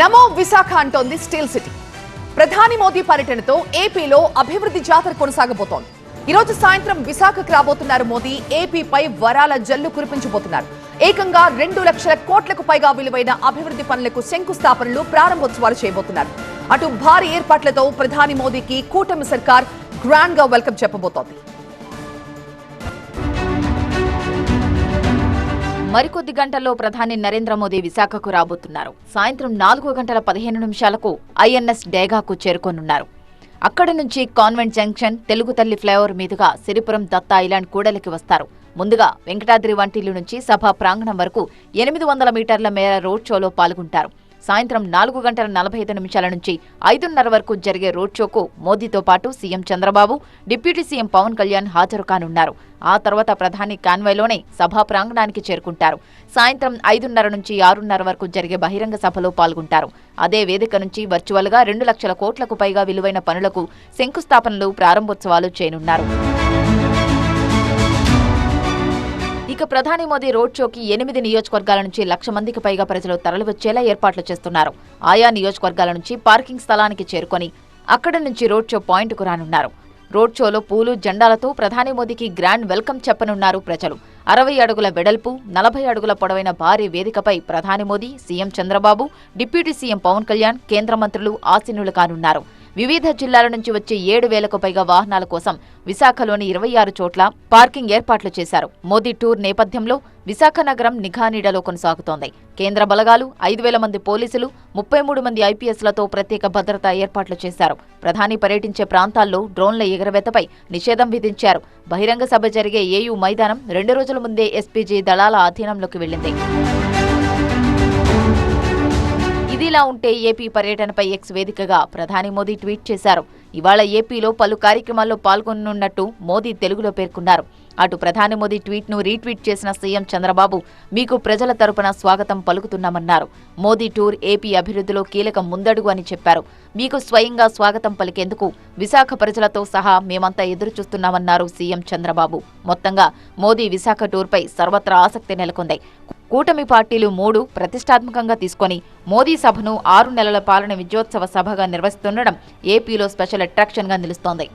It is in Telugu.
నమో విశాఖ అంటోంది స్టీల్ సిటీ. ప్రధాని మోదీ పర్యటనతో ఏపీలో అభివృద్ధి జాతర కొనసాగబోతోంది. ఈరోజు సాయంత్రం విశాఖకు రాబోతున్నారు మోదీ ఏపీపై వరాల జల్లు కురిపించబోతున్నారు. ఏకంగా రెండు లక్షల కోట్లకు పైగా విలువైన అభివృద్ధి పనులకు శంకుస్థాపనలు ప్రారంభోత్సవాలు చేయబోతున్నారు. అటు భారీ ఏర్పాట్లతో ప్రధాని మోదీకి కూటమి సర్కార్ గ్రాండ్గా వెల్కమ్ చెప్పబోతోంది. మరికొద్ది గంటల్లో ప్రధాని నరేంద్ర మోదీ విశాఖకు రాబోతున్నారు. సాయంత్రం నాలుగు గంటల పదిహేను నిమిషాలకు ఐఎన్ఎస్ డేగాకు చేరుకోనున్నారు. అక్కడ నుంచి కాన్వెంట్ జంక్షన్ తెలుగు తల్లి ఫ్లైఓవర్ మీదుగా సిరిపురం దత్తా ఐలాండ్ కూడలికి వస్తారు. ముందుగా వెంకటాద్రి వంటిల్లు నుంచి సభా ప్రాంగణం వరకు ఎనిమిది వందల మీటర్ల మేర రోడ్ షోలో పాల్గొంటారు. సాయంత్రం నాలుగు గంటల నలభై ఐదు నిమిషాల నుంచి ఐదున్నర వరకు జరిగే రోడ్ షోకు మోదీతో పాటు CM Chandrababu deputy CM Pawan Kalyan హాజరు కానున్నారు. ఆ తర్వాత ప్రధాని కాన్వాయ్లోనే సభా ప్రాంగణానికి చేరుకుంటారు. సాయంత్రం ఐదున్నర నుంచి ఆరున్నర వరకు జరిగే బహిరంగ సభలో పాల్గొంటారు. అదే వేదిక నుంచి వర్చువల్గా రెండు లక్షల కోట్లకు పైగా విలువైన పనులకు శంకుస్థాపనలు ప్రారంభోత్సవాలు చేయనున్నారు. ఇక ప్రధాని మోదీ రోడ్ షోకి ఎనిమిది నియోజకవర్గాల నుంచి లక్ష మందికి పైగా ప్రజలు తరలివచ్చేలా ఏర్పాట్లు చేస్తున్నారు. ఆయా నియోజకవర్గాల నుంచి పార్కింగ్ స్థలానికి చేరుకొని అక్కడి నుంచి రోడ్ షో పాయింట్కు రానున్నారు. రోడ్ షోలో పూలు జెండాలతో ప్రధాని మోదీకి గ్రాండ్ వెల్కమ్ చెప్పనున్నారు ప్రజలు. అరవై అడుగుల వెడల్పు నలభై అడుగుల పొడవైన భారీ వేదికపై ప్రధాని Modi CM Chandrababu deputy CM Pawan Kalyan కేంద్ర మంత్రులు ఆసీనులు కానున్నారు. వివిధ జిల్లాల నుంచి వచ్చే ఏడు వేలకు పైగా వాహనాల కోసం విశాఖలోని ఇరవై ఆరు చోట్ల పార్కింగ్ ఏర్పాట్లు చేశారు. మోదీ టూర్ నేపథ్యంలో విశాఖ నగరం నిఘా నీడలో కొనసాగుతోంది. కేంద్ర బలగాలు ఐదు వేల మంది పోలీసులు ముప్పై మూడు మంది ఐపీఎస్లతో ప్రత్యేక భద్రతా ఏర్పాట్లు చేశారు. ప్రధాని పర్యటించే ప్రాంతాల్లో డ్రోన్ల ఎగరవేతపై నిషేధం విధించారు. బహిరంగ సభ జరిగే ఏయూ మైదానం రెండు రోజుల ముందే ఎస్పీజీ దళాల అధీనంలోకి వెళ్ళింది ఇదిలా ఉంటే ఏపీ పర్యటనపై ఎక్స్ వేదికగా ప్రధాని మోదీ ట్వీట్ చేశారు. ఇవాళ ఏపీలో పలు కార్యక్రమాల్లో పాల్గొనున్నట్టు మోదీ తెలుగులో పేర్కొన్నారు. అటు ప్రధాని మోదీ ట్వీట్ను రీట్వీట్ చేసిన సీఎం చంద్రబాబు మీకు ప్రజల తరపున స్వాగతం పలుకుతున్నామన్నారు. మోదీ టూర్ ఏపీ అభివృద్ధిలో కీలక ముందడుగు అని చెప్పారు. మీకు స్వయంగా స్వాగతం పలికేందుకు విశాఖ ప్రజలతో సహా మేమంతా ఎదురుచూస్తున్నామన్నారు సీఎం చంద్రబాబు. మొత్తంగా మోదీ విశాఖ టూర్పై సర్వత్రా ఆసక్తి నెలకొంది. కూటమి పార్టీలు మూడు ప్రతిష్టాత్మకంగా తీసుకొని మోదీ సభను ఆరు నెలల పాలన విజయోత్సవ సభగా నిర్వహిస్తుండడం ఏపీలో స్పెషల్ అట్రాక్షన్గా నిలుస్తోంది.